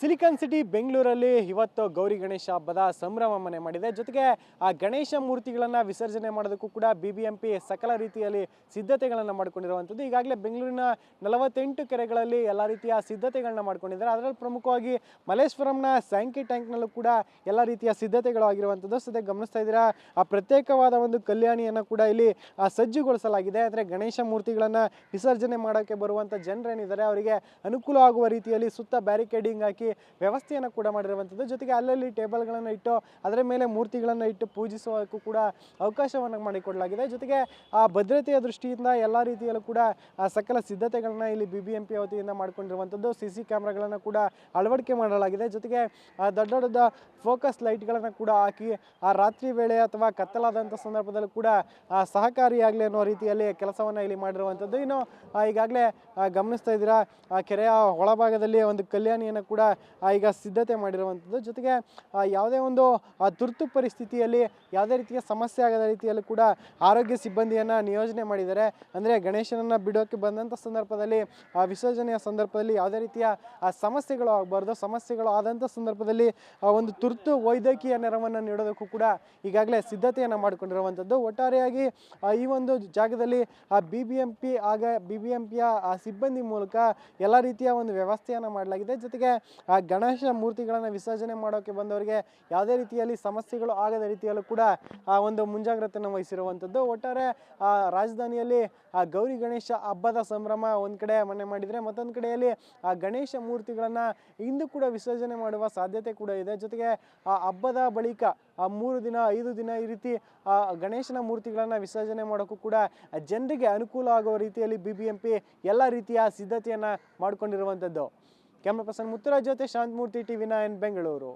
Silicon city ಬೆಂಗಳೂರಲ್ಲಿ ಇವತ್ತು ಗೌರಿ ಗಣೇಶ ಹಬ್ಬದ ಸಂಭ್ರಮ ಮನೆ ಮಾಡಿದೆ. ಜೊತೆಗೆ ಆ ಗಣೇಶ ಮೂರ್ತಿಗಳನ್ನು ವಿಸರ್ಜನೆ ಮಾಡೋದಕ್ಕೂ ಕೂಡ ಬಿ ಬಿ ಎಂ ಪಿ ಸಕಲ ರೀತಿಯಲ್ಲಿ ಸಿದ್ಧತೆಗಳನ್ನು ಮಾಡಿಕೊಂಡಿರುವಂಥದ್ದು. ಈಗಾಗಲೇ ಬೆಂಗಳೂರಿನ ನಲವತ್ತೆಂಟು ಕೆರೆಗಳಲ್ಲಿ ಎಲ್ಲ ರೀತಿಯ ಸಿದ್ಧತೆಗಳನ್ನ ಮಾಡ್ಕೊಂಡಿದ್ದಾರೆ. ಅದರಲ್ಲಿ ಪ್ರಮುಖವಾಗಿ ಮಲೇಶ್ವರಂನ ಸ್ಯಾಂಕಿ ಟ್ಯಾಂಕ್ನಲ್ಲೂ ಕೂಡ ಎಲ್ಲ ರೀತಿಯ ಸಿದ್ಧತೆಗಳು ಆಗಿರುವಂಥದ್ದು. ಸದ್ಯ ಗಮನಿಸ್ತಾ ಇದ್ದೀರಾ, ಆ ಪ್ರತ್ಯೇಕವಾದ ಒಂದು ಕಲ್ಯಾಣಿಯನ್ನು ಕೂಡ ಇಲ್ಲಿ ಸಜ್ಜುಗೊಳಿಸಲಾಗಿದೆ. ಅಂದರೆ ಗಣೇಶ ಮೂರ್ತಿಗಳನ್ನು ವಿಸರ್ಜನೆ ಮಾಡೋಕ್ಕೆ ಬರುವಂಥ ಜನರೇನಿದ್ದಾರೆ, ಅವರಿಗೆ ಅನುಕೂಲ ಆಗುವ ರೀತಿಯಲ್ಲಿ ಸುತ್ತ ಬ್ಯಾರಿಕೇಡಿಂಗ್ ಹಾಕಿ ವ್ಯವಸ್ಥೆಯನ್ನು ಕೂಡ ಮಾಡಿರುವಂಥದ್ದು. ಜೊತೆಗೆ ಅಲ್ಲಲ್ಲಿ ಟೇಬಲ್ಗಳನ್ನು ಇಟ್ಟು ಅದರ ಮೇಲೆ ಮೂರ್ತಿಗಳನ್ನು ಇಟ್ಟು ಪೂಜಿಸುವುದಕ್ಕೂ ಕೂಡ ಅವಕಾಶವನ್ನು ಮಾಡಿಕೊಡಲಾಗಿದೆ. ಜೊತೆಗೆ, ಆ, ಭದ್ರತೆಯ ದೃಷ್ಟಿಯಿಂದ ಎಲ್ಲ ರೀತಿಯಲ್ಲೂ ಕೂಡ ಸಕಲ ಸಿದ್ಧತೆಗಳನ್ನ ಇಲ್ಲಿ ಬಿ ಬಿ ಎಂ ಪಿ ವತಿಯಿಂದ ಮಾಡಿಕೊಂಡಿರುವಂಥದ್ದು. ಸಿ ಸಿ ಕ್ಯಾಮ್ರಾಗಳನ್ನು ಕೂಡ ಅಳವಡಿಕೆ ಮಾಡಲಾಗಿದೆ. ಜೊತೆಗೆ ದೊಡ್ಡ ದೊಡ್ಡ ಫೋಕಸ್ ಲೈಟ್ಗಳನ್ನು ಕೂಡ ಹಾಕಿ, ಆ ರಾತ್ರಿ ವೇಳೆ ಅಥವಾ ಕತ್ತಲಾದಂಥ ಸಂದರ್ಭದಲ್ಲೂ ಕೂಡ ಸಹಕಾರಿಯಾಗಲಿ ಅನ್ನೋ ರೀತಿಯಲ್ಲಿ ಕೆಲಸವನ್ನು ಇಲ್ಲಿ ಮಾಡಿರುವಂಥದ್ದು ಇನ್ನು ಈಗಾಗಲೇ ಗಮನಿಸ್ತಾ ಇದ್ದೀರಾ, ಆ, ಕೆರೆಯ ಒಳಭಾಗದಲ್ಲಿ ಒಂದು ಕಲ್ಯಾಣಿಯನ್ನು ಕೂಡ ಈಗ ಸಿದ್ಧತೆ ಮಾಡಿರುವಂಥದ್ದು ಜೊತೆಗೆ ಯಾವುದೇ ಒಂದು ತುರ್ತು ಪರಿಸ್ಥಿತಿಯಲ್ಲಿ, ಯಾವುದೇ ರೀತಿಯ ಸಮಸ್ಯೆ ಆಗದ ರೀತಿಯಲ್ಲೂ ಕೂಡ ಆರೋಗ್ಯ ಸಿಬ್ಬಂದಿಯನ್ನು ನಿಯೋಜನೆ ಮಾಡಿದ್ದಾರೆ. ಅಂದರೆ ಗಣೇಶನನ್ನು ಬಿಡೋಕ್ಕೆ ಬಂದಂಥ ಸಂದರ್ಭದಲ್ಲಿ, ಆ, ವಿಸರ್ಜನೆಯ ಸಂದರ್ಭದಲ್ಲಿ ಯಾವುದೇ ರೀತಿಯ ಸಮಸ್ಯೆಗಳು ಆಗಬಾರ್ದು. ಸಮಸ್ಯೆಗಳು ಆದಂಥ ಸಂದರ್ಭದಲ್ಲಿ ಒಂದು ವೈದ್ಯಕೀಯ ನೆರವನ್ನು ನೀಡೋದಕ್ಕೂ ಕೂಡ ಈಗಾಗಲೇ ಸಿದ್ಧತೆಯನ್ನು ಮಾಡಿಕೊಂಡಿರುವಂಥದ್ದು. ಒಟ್ಟಾರೆಯಾಗಿ ಈ ಒಂದು ಜಾಗದಲ್ಲಿ ಬಿ ಬಿ ಎಂ ಪಿ ಆಗ ಬಿ ಬಿ ಎಂ ಪಿಯ ಸಿಬ್ಬಂದಿ ಮೂಲಕ ಎಲ್ಲ ರೀತಿಯ ಒಂದು ವ್ಯವಸ್ಥೆಯನ್ನು ಮಾಡಲಾಗಿದೆ. ಜೊತೆಗೆ, ಆ, ಗಣೇಶ ಮೂರ್ತಿಗಳನ್ನು ವಿಸರ್ಜನೆ ಮಾಡೋಕ್ಕೆ ಬಂದವರಿಗೆ ಯಾವುದೇ ರೀತಿಯಲ್ಲಿ ಸಮಸ್ಯೆಗಳು ಆಗದ ರೀತಿಯಲ್ಲೂ ಕೂಡ, ಆ, ಒಂದು ಮುಂಜಾಗ್ರತೆಯನ್ನು ವಹಿಸಿರುವಂಥದ್ದು. ಒಟ್ಟಾರೆ, ಆ, ರಾಜಧಾನಿಯಲ್ಲಿ, ಆ, ಗೌರಿ ಗಣೇಶ ಹಬ್ಬದ ಸಂಭ್ರಮ ಒಂದು ಕಡೆ ಮನೆ ಮಾಡಿದರೆ ಮತ್ತೊಂದು ಕಡೆಯಲ್ಲಿ, ಆ, ಗಣೇಶ ಮೂರ್ತಿಗಳನ್ನು ಇಂದು ಕೂಡ ವಿಸರ್ಜನೆ ಮಾಡುವ ಸಾಧ್ಯತೆ ಕೂಡ ಇದೆ. ಜೊತೆಗೆ ಆ ಹಬ್ಬದ ಬಳಿಕ ಆ ಮೂರು ದಿನ, ಐದು ದಿನ ಈ ರೀತಿ ಆ ಗಣೇಶನ ಮೂರ್ತಿಗಳನ್ನು ವಿಸರ್ಜನೆ ಮಾಡೋಕ್ಕೂ ಕೂಡ ಜನರಿಗೆ ಅನುಕೂಲ ಆಗುವ ರೀತಿಯಲ್ಲಿ ಬಿ ಬಿ ಎಂ ಎಲ್ಲ ರೀತಿಯ ಸಿದ್ಧತೆಯನ್ನು ಮಾಡಿಕೊಂಡಿರುವಂಥದ್ದು ಕ್ಯಾಮ್ರಾ ಪರ್ಸನ್ ಮುತ್ತುರಾಜ್ ಜೊತೆ ಶಾಂತಮೂರ್ತಿ ಟಿ ವಿನಾಯನ್ ಬೆಂಗಳೂರು.